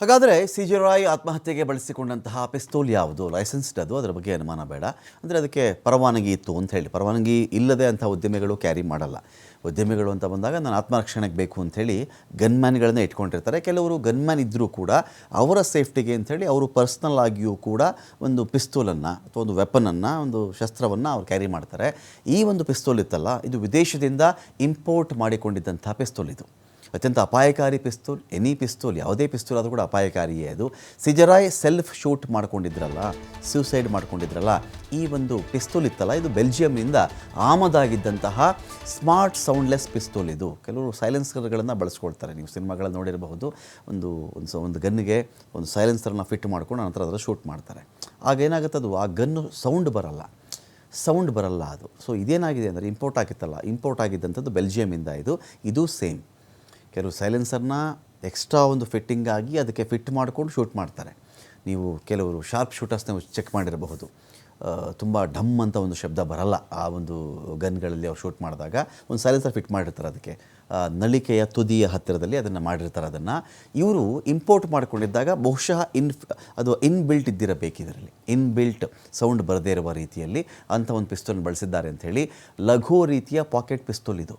ಹಾಗಾದರೆ ಸಿಜರಾಯ್ ಆತ್ಮಹತ್ಯೆಗೆ ಬಳಸಿಕೊಂಡಂತಹ ಪಿಸ್ತೂಲ್ ಯಾವುದು? ಲೈಸೆನ್ಸ್ಡ್ ಅದು? ಅದರ ಬಗ್ಗೆ ಅನುಮಾನ ಬೇಡ. ಅಂದರೆ ಅದಕ್ಕೆ ಪರವಾನಗಿ ಇತ್ತು ಅಂತ ಹೇಳಿ. ಪರವಾನಗಿ ಇಲ್ಲದೆ ಅಂಥ ಉದ್ಯಮಿಗಳು ಕ್ಯಾರಿ ಮಾಡಲ್ಲ. ಉದ್ಯಮಿಗಳು ಅಂತ ಬಂದಾಗ ನಾನು ಆತ್ಮರಕ್ಷಣೆಗೆ ಬೇಕು ಅಂಥೇಳಿ ಗನ್ಮ್ಯಾನ್ಗಳನ್ನ ಇಟ್ಕೊಂಡಿರ್ತಾರೆ. ಕೆಲವರು ಗನ್ಮ್ಯಾನ್ ಇದ್ದರೂ ಕೂಡ ಅವರ ಸೇಫ್ಟಿಗೆ ಅಂಥೇಳಿ ಅವರು ಪರ್ಸ್ನಲ್ ಆಗಿಯೂ ಕೂಡ ಒಂದು ಪಿಸ್ತೂಲನ್ನು ಅಥವಾ ಒಂದು ವೆಪನನ್ನು, ಒಂದು ಶಸ್ತ್ರವನ್ನು ಅವ್ರು ಕ್ಯಾರಿ ಮಾಡ್ತಾರೆ. ಈ ಒಂದು ಪಿಸ್ತೂಲ್ ಇತ್ತಲ್ಲ, ಇದು ವಿದೇಶದಿಂದ ಇಂಪೋರ್ಟ್ ಮಾಡಿಕೊಂಡಿದ್ದಂಥ ಪಿಸ್ತೂಲ್ ಇದು. ಅತ್ಯಂತ ಅಪಾಯಕಾರಿ ಪಿಸ್ತೂಲ್, ಎನಿ ಪಿಸ್ತೂಲ್, ಯಾವುದೇ ಪಿಸ್ತೂಲ್ ಆದರೂ ಕೂಡ ಅಪಾಯಕಾರಿಯೇ ಅದು. ಸಿಜರಾಯ್ ಸೆಲ್ಫ್ ಶೂಟ್ ಮಾಡ್ಕೊಂಡಿದ್ರಲ್ಲ ಸ್ಯೂಸೈಡ್ ಮಾಡ್ಕೊಂಡಿದ್ರಲ್ಲ, ಈ ಒಂದು ಪಿಸ್ತೂಲ್ ಇತ್ತಲ್ಲ, ಇದು ಬೆಲ್ಜಿಯಂನಿಂದ ಆಮದಾಗಿದ್ದಂತಹ ಸ್ಮಾರ್ಟ್ ಸೌಂಡ್ಲೆಸ್ ಪಿಸ್ತೂಲ್ ಇದು. ಕೆಲವರು ಸೈಲೆನ್ಸರ್ಗಳನ್ನು ಬಳಸ್ಕೊಳ್ತಾರೆ, ನೀವು ಸಿನಿಮಾಗಳಲ್ಲಿ ನೋಡಿರಬಹುದು. ಒಂದು ಒಂದು ಒಂದು ಗನ್ಗೆ ಒಂದು ಸೈಲೆನ್ಸರ್ನ ಫಿಟ್ ಮಾಡ್ಕೊಂಡು ನಂತರ ಅದರ ಶೂಟ್ ಮಾಡ್ತಾರೆ. ಆಗ ಏನಾಗುತ್ತೆ ಅದು, ಆ ಗನ್ನು ಸೌಂಡ್ ಬರಲ್ಲ. ಸೌಂಡ್ ಬರಲ್ಲ ಅದು. ಸೊ ಇದೇನಾಗಿದೆ ಅಂದರೆ, ಇಂಪೋರ್ಟ್ ಆಗಿತ್ತಲ್ಲ, ಇಂಪೋರ್ಟ್ ಆಗಿದ್ದಂಥದ್ದು ಬೆಲ್ಜಿಯಮಿಂದ ಇದು ಇದು ಸೇಮ್. ಕೆಲವು ಸೈಲೆನ್ಸರ್ನ ಎಕ್ಸ್ಟ್ರಾ ಒಂದು ಫಿಟ್ಟಿಂಗ್ ಆಗಿ ಅದಕ್ಕೆ ಫಿಟ್ ಮಾಡಿಕೊಂಡು ಶೂಟ್ ಮಾಡ್ತಾರೆ. ನೀವು ಕೆಲವರು ಶಾರ್ಪ್ ಶೂಟರ್ಸ್ನ ಚೆಕ್ ಮಾಡಿರಬಹುದು. ತುಂಬ ಢಮ್ ಅಂತ ಒಂದು ಶಬ್ದ ಬರಲ್ಲ. ಆ ಒಂದು ಗನ್ಗಳಲ್ಲಿ ಅವ್ರು ಶೂಟ್ ಮಾಡಿದಾಗ ಒಂದು ಸೈಲೆನ್ಸರ್ ಫಿಟ್ ಮಾಡಿರ್ತಾರೆ ಅದಕ್ಕೆ. ನಳಿಕೆಯ ತುದಿಯ ಹತ್ತಿರದಲ್ಲಿ ಅದನ್ನು ಮಾಡಿರ್ತಾರೆ ಅದನ್ನು. ಇವರು ಇಂಪೋರ್ಟ್ ಮಾಡಿಕೊಂಡಿದ್ದಾಗ ಬಹುಶಃ ಇನ್, ಅದು ಇನ್ ಬಿಲ್ಟ್ ಇದ್ದಿರಬೇಕು ಇದರಲ್ಲಿ. ಇನ್ ಬಿಲ್ಟ್ ಸೌಂಡ್ ಬರದೇ ಇರುವ ರೀತಿಯಲ್ಲಿ ಅಂಥ ಒಂದು ಪಿಸ್ತೂಲ್ ಬಳಸಿದ್ದಾರೆ ಅಂಥೇಳಿ ಲಘು ರೀತಿಯ ಪಾಕೆಟ್ ಪಿಸ್ತೂಲ್ ಇದು.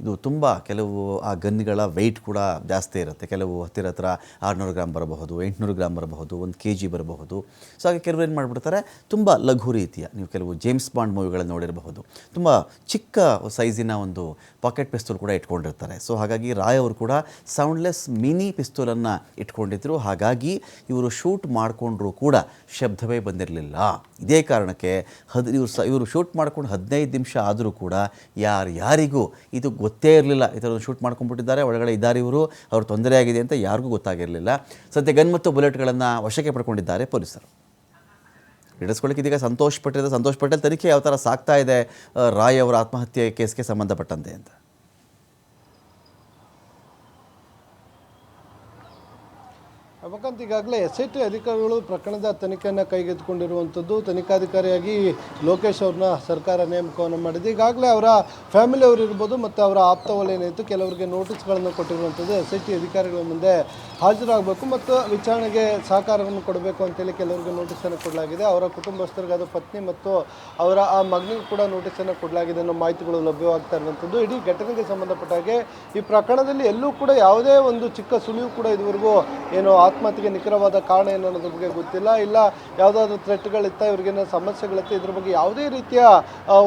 ಇದು ತುಂಬ ಕೆಲವು ಆ ಗನ್ಗಳ ವೆಯ್ಟ್ ಕೂಡ ಜಾಸ್ತಿ ಇರುತ್ತೆ. ಕೆಲವು ಹತ್ತಿರ ಹತ್ರ ಆರುನೂರು ಗ್ರಾಮ್ ಬರಬಹುದು, ಎಂಟುನೂರು ಗ್ರಾಮ್ ಬರಬಹುದು, ಒಂದು ಕೆ ಜಿ ಬರಬಹುದು. ಸೊ ಹಾಗೆ ಕೆಲವರು ಏನು ಮಾಡಿಬಿಡ್ತಾರೆ, ತುಂಬ ಲಘು ರೀತಿಯ, ನೀವು ಕೆಲವು ಜೇಮ್ಸ್ ಬಾಂಡ್ ಮೂವಿಗಳನ್ನು ನೋಡಿರಬಹುದು. ತುಂಬ ಚಿಕ್ಕ ಸೈಜಿನ ಒಂದು ಪಾಕೆಟ್ ಪಿಸ್ತೂಲ್ ಕೂಡ ಇಟ್ಕೊಂಡಿರ್ತಾರೆ. ಸೊ ಹಾಗಾಗಿ ರಾಯ್ ಅವರು ಕೂಡ ಸೌಂಡ್ಲೆಸ್ ಮಿನಿ ಪಿಸ್ತೂಲನ್ನು ಇಟ್ಕೊಂಡಿದ್ರು. ಹಾಗಾಗಿ ಇವರು ಶೂಟ್ ಮಾಡಿಕೊಂಡ್ರೂ ಕೂಡ ಶಬ್ದವೇ ಬಂದಿರಲಿಲ್ಲ. ಇದೇ ಕಾರಣಕ್ಕೆ ಹದ್ ಇವರು ಸ, ಇವರು ಶೂಟ್ ಮಾಡ್ಕೊಂಡು ಹದಿನೈದು ನಿಮಿಷ ಆದರೂ ಕೂಡ ಯಾರು ಯಾರಿಗೂ ಇದು ಗೊತ್ತೇ ಇರಲಿಲ್ಲ. ಈ ಥರ ಶೂಟ್ ಮಾಡ್ಕೊಂಡ್ಬಿಟ್ಟಿದ್ದಾರೆ. ಒಳಗಡೆ ಇದ್ದಾರೆ ಇವರು. ಅವ್ರ ತೊಂದರೆ ಆಗಿದೆ ಅಂತ ಯಾರಿಗೂ ಗೊತ್ತಾಗಿರಲಿಲ್ಲ. ಸದ್ಯ ಗನ್ ಮತ್ತು ಬುಲೆಟ್ಗಳನ್ನು ವಶಕ್ಕೆ ಪಡ್ಕೊಂಡಿದ್ದಾರೆ ಪೊಲೀಸರು. ಹಿಡಿಸ್ಕೊಳ್ಳಿಕ್ಕೆ ಇದೀಗ ಸಂತೋಷ್ ಪಟೇಲ್ ಸಂತೋಷ್ ಪಟೇಲ್ ತನಿಖೆ ಯಾವ ಥರ ಸಾಕ್ತಾ ಇದೆ? ರಾಯ್ ಅವರ ಆತ್ಮಹತ್ಯೆ ಕೇಸ್ಗೆ ಸಂಬಂಧಪಟ್ಟಂತೆ ಅಂತ. ಅವಕ್ಕಂತ ಈಗಾಗಲೇ ಎಸ್ ಐ ಟಿ ಅಧಿಕಾರಿಗಳು ಪ್ರಕರಣದ ತನಿಖೆಯನ್ನು ಕೈಗೆತ್ತಿಕೊಂಡಿರುವಂಥದ್ದು ತನಿಖಾಧಿಕಾರಿಯಾಗಿ ಲೋಕೇಶ್ ಅವ್ರನ್ನ ಸರ್ಕಾರ ನೇಮಕವನ್ನು ಮಾಡಿದೆ. ಈಗಾಗಲೇ ಅವರ ಫ್ಯಾಮಿಲಿ ಅವರು ಇರ್ಬೋದು ಮತ್ತು ಅವರ ಆಪ್ತ ಏನಿತ್ತು ಕೆಲವರಿಗೆ ನೋಟಿಸ್ಗಳನ್ನು ಕೊಟ್ಟಿರುವಂಥದ್ದು ಎಸ್ ಐ ಟಿ ಅಧಿಕಾರಿಗಳ ಮುಂದೆ ಹಾಜರಾಗಬೇಕು ಮತ್ತು ವಿಚಾರಣೆಗೆ ಸಹಕಾರವನ್ನು ಕೊಡಬೇಕು ಅಂತೇಳಿ ಕೆಲವರಿಗೆ ನೋಟಿಸನ್ನು ಕೊಡಲಾಗಿದೆ. ಅವರ ಕುಟುಂಬಸ್ಥರಿಗಾದ ಪತ್ನಿ ಮತ್ತು ಅವರ ಆ ಮಗನಿಗೂ ಕೂಡ ನೋಟಿಸನ್ನು ಕೊಡಲಾಗಿದೆ ಅನ್ನೋ ಮಾಹಿತಿಗಳು ಲಭ್ಯವಾಗ್ತಾ ಇರುವಂಥದ್ದು ಇಡೀ ಘಟನೆಗೆ ಸಂಬಂಧಪಟ್ಟ ಹಾಗೆ ಈ ಪ್ರಕರಣದಲ್ಲಿ ಎಲ್ಲೂ ಕೂಡ ಯಾವುದೇ ಒಂದು ಚಿಕ್ಕ ಸುಳಿವು ಕೂಡ ಇದುವರೆಗೂ ಏನು ಆತ್ಮಹತ್ಯೆಗೆ ನಿಖರವಾದ ಕಾರಣ ಏನು ಅನ್ನೋದ್ರ ಬಗ್ಗೆ ಗೊತ್ತಿಲ್ಲ. ಇಲ್ಲ, ಯಾವುದಾದ್ರೂ ಥ್ರೆಟ್ಗಳಿತ್ತ ಇವ್ರಿಗೇನೋ ಸಮಸ್ಯೆಗಳಿತ್ತ ಇದ್ರ ಬಗ್ಗೆ ಯಾವುದೇ ರೀತಿಯ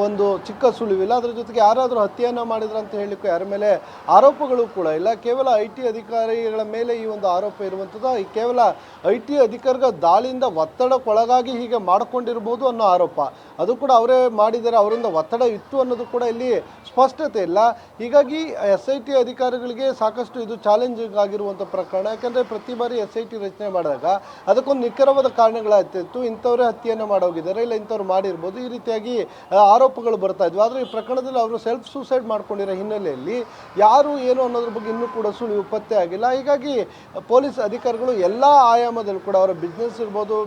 ಒಂದು ಚಿಕ್ಕ ಸುಳಿವಿಲ್ಲ. ಅದ್ರ ಜೊತೆಗೆ ಯಾರಾದರೂ ಹತ್ಯೆಯನ್ನು ಮಾಡಿದ್ರು ಅಂತ ಹೇಳಿಕ್ಕೂ ಯಾರ ಮೇಲೆ ಆರೋಪಗಳು ಕೂಡ ಇಲ್ಲ. ಕೇವಲ ಐ ಟಿ ಅಧಿಕಾರಿಗಳ ಮೇಲೆ ಈ ಒಂದು ಆರೋಪ ಇರುವಂಥದ್ದು ಈ ಕೇವಲ ಐ ಟಿ ಅಧಿಕಾರಿಗಳ ದಾಳಿಯಿಂದ ಒತ್ತಡಕ್ಕೊಳಗಾಗಿ ಹೀಗೆ ಮಾಡಿಕೊಂಡಿರ್ಬೋದು ಅನ್ನೋ ಆರೋಪ. ಅದು ಕೂಡ ಅವರೇ ಮಾಡಿದರೆ ಅವರಿಂದ ಒತ್ತಡ ಇತ್ತು ಅನ್ನೋದು ಕೂಡ ಇಲ್ಲಿ ಸ್ಪಷ್ಟತೆ ಇಲ್ಲ. ಹೀಗಾಗಿ ಎಸ್ ಐ ಟಿ ಅಧಿಕಾರಿಗಳಿಗೆ ಸಾಕಷ್ಟು ಇದು ಚಾಲೆಂಜಿಂಗ್ ಆಗಿರುವಂಥ ಪ್ರಕರಣ. ಯಾಕಂದರೆ ಪ್ರತಿ ಬಾರಿ ಎಸ್ ಐ ಟಿ ರಚನೆ ಮಾಡಿದಾಗ ಅದಕ್ಕೊಂದು ನಿಖರವಾದ ಕಾರಣಗಳಾಗ್ತಿತ್ತು. ಇಂಥವರೇ ಹತ್ಯೆಯನ್ನು ಮಾಡೋಗಿದ್ದಾರೆ. ಇಲ್ಲ ಇಂಥವ್ರು ಮಾಡಿರ್ಬೋದು. ಈ ರೀತಿಯಾಗಿ ಆರೋಪಗಳು ಬರ್ತಾ ಇದ್ವು. ಆದರೆ ಈ ಪ್ರಕರಣದಲ್ಲಿ ಅವರು ಸೆಲ್ಫ್ ಸೂಸೈಡ್ ಮಾಡ್ಕೊಂಡಿರೋ ಹಿನ್ನೆಲೆಯಲ್ಲಿ ಯಾರು ಏನು ಅನ್ನೋದ್ರ ಬಗ್ಗೆ ಇನ್ನೂ ಕೂಡ ಸುಳಿವು ಪತ್ತೆ ಆಗಿಲ್ಲ. ಹೀಗಾಗಿ ಪೊಲೀಸ್ ಅಧಿಕಾರಿಗಳು ಎಲ್ಲ ಆಯಾಮದಲ್ಲೂ ಕೂಡ ಅವರ ಬಿಸ್ನೆಸ್ ಇರ್ಬೋದು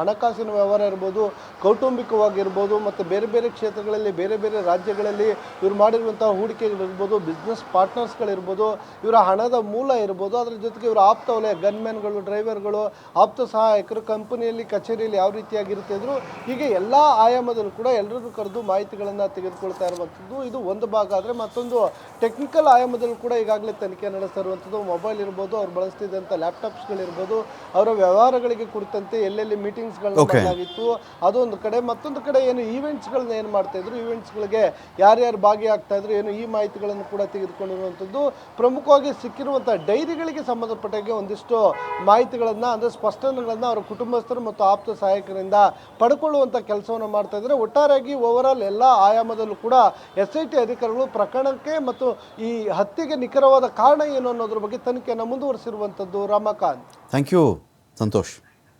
ಹಣಕಾಸಿನ ವ್ಯವಹಾರ ಇರ್ಬೋದು, ಕೌಟುಂಬಿಕವಾಗಿರ್ಬೋದು, ಮತ್ತು ಬೇರೆ ಬೇರೆ ಕ್ಷೇತ್ರಗಳಲ್ಲಿ, ಬೇರೆ ಬೇರೆ ರಾಜ್ಯಗಳಲ್ಲಿ ಇವ್ರು ಮಾಡಿರುವಂಥ ಹೂಡಿಕೆಗಳಿರ್ಬೋದು ಬಿಸ್ನೆಸ್ ಪಾರ್ಟ್ನರ್ಸ್ಗಳಿರ್ಬೋದು ಇವರ ಹಣದ ಮೂಲ ಇರ್ಬೋದು. ಅದರ ಜೊತೆಗೆ ಇವರ ಆಪ್ತ ವಲಯ ಗನ್ಮ್ಯಾನ್ಗಳು ಡ್ರೈವರ್ಗಳು ಆಪ್ತ ಸಹಾಯಕರು ಕಂಪನಿಯಲ್ಲಿ ಕಚೇರಿಯಲ್ಲಿ ಯಾವ ರೀತಿಯಾಗಿರುತ್ತೆ ಅಂದರು ಹೀಗೆ ಎಲ್ಲ ಆಯಾಮದಲ್ಲೂ ಕೂಡ ಎಲ್ಲರನ್ನು ಕರೆದು ಮಾಹಿತಿಗಳನ್ನು ತೆಗೆದುಕೊಳ್ತಾ ಇರುವಂಥದ್ದು. ಇದು ಒಂದು ಭಾಗ ಆದರೆ ಮತ್ತೊಂದು ಟೆಕ್ನಿಕಲ್ ಆಯಾಮದಲ್ಲೂ ಕೂಡ ಈಗಾಗಲೇ ತನಿಖೆ ನಡೆಸ್ತಾ ಇರುವಂಥದ್ದು ಮೊಬೈಲ್ ಇರ್ಬೋದು ಅವ್ರು ಬಳಸ್ತಿದ್ದಂಥ ಲ್ಯಾಪ್ಟಾಪ್ಸ್ಗಳಿರ್ಬೋದು ಅವರ ವ್ಯವಹಾರಗಳಿಗೆ ಕುರಿತಂತೆ ಎಲ್ಲೆಲ್ಲಿ ಮೀಟಿಂಗ್ಸ್ಗಳನ್ನ ಮಾಡಲಾಗಿತ್ತು ಅದೊಂದು ಕಡೆ. ಮತ್ತೊಂದು ಕಡೆ ಏನು ಈವೆಂಟ್ಸ್ಗಳನ್ನ ಏನು ಮಾಡ್ತಾ ಇದ್ರು? ಈವೆಂಟ್ಸ್ಗಳಿಗೆ ಯಾರ್ಯಾರು ಭಾಗಿಯಾಗ್ತಾ ಇದ್ರು? ಏನು ಈ ಮಾಹಿತಿಗಳನ್ನು ಕೂಡ ತೆಗೆದುಕೊಂಡಿರುವಂಥದ್ದು. ಪ್ರಮುಖವಾಗಿ ಸಿಕ್ಕಿರುವಂಥ ಡೈರಿಗಳಿಗೆ ಸಂಬಂಧಪಟ್ಟಾಗೆ ಒಂದಿಷ್ಟು ಮಾಹಿತಿಗಳನ್ನು, ಅಂದರೆ ಸ್ಪಷ್ಟನೆಗಳನ್ನು ಅವರ ಕುಟುಂಬಸ್ಥರು ಮತ್ತು ಆಪ್ತ ಸಹಾಯಕರಿಂದ ಪಡ್ಕೊಳ್ಳುವಂಥ ಕೆಲಸವನ್ನು ಮಾಡ್ತಾ ಇದ್ದಾರೆ. ಒಟ್ಟಾರೆಯಾಗಿ ಓವರಾಲ್ ಎಲ್ಲ ಆಯಾಮದಲ್ಲೂ ಕೂಡ ಎಸ್ ಐ ಟಿ ಅಧಿಕಾರಿಗಳು ಪ್ರಕರಣಕ್ಕೆ ಮತ್ತು ಈ ಹತ್ಯೆಗೆ ನಿಖರವಾದ ಕಾರಣ ಏನು ಅನ್ನೋದ್ರ ಬಗ್ಗೆ ತನಿಖೆಯನ್ನು ಮುಂದುವರಿಸಿರುವಂಥದ್ದು ರಮಾಕಾಂತ್. Thank you Santosh.